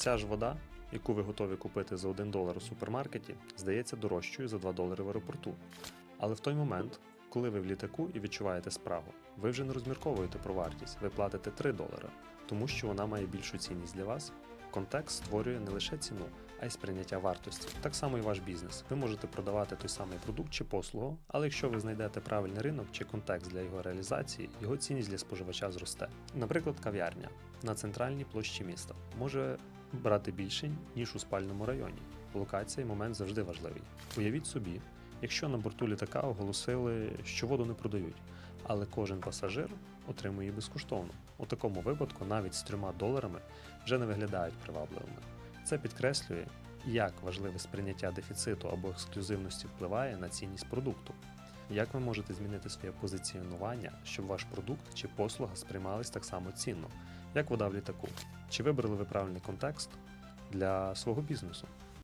Ця ж вода, яку ви готові купити за 1 долар у супермаркеті, здається дорожчою за 2 долари в аеропорту. Але в той момент, коли ви в літаку і відчуваєте спрагу, ви вже не розмірковуєте про вартість, ви платите 3 долари, тому що вона має більшу цінність для вас. Контекст створює не лише ціну, а й сприйняття вартості. Так само і ваш бізнес. Ви можете продавати той самий продукт чи послугу, але якщо ви знайдете правильний ринок чи контекст для його реалізації, його цінність для споживача зросте. Наприклад, кав'ярня на центральній площі міста може брати більше, ніж у спальному районі. Локація і момент завжди важливий. Уявіть собі, якщо на борту літака оголосили, що воду не продають, але кожен пасажир отримує її безкоштовно. У такому випадку навіть з трьома доларами вже не виглядають привабливими. Це підкреслює, як важливе сприйняття дефіциту або ексклюзивності впливає на цінність продукту. Як ви можете змінити своє позиціонування, щоб ваш продукт чи послуга сприймались так само цінно, як вода в літаку? Чи вибрали ви правильний контекст для свого бізнесу?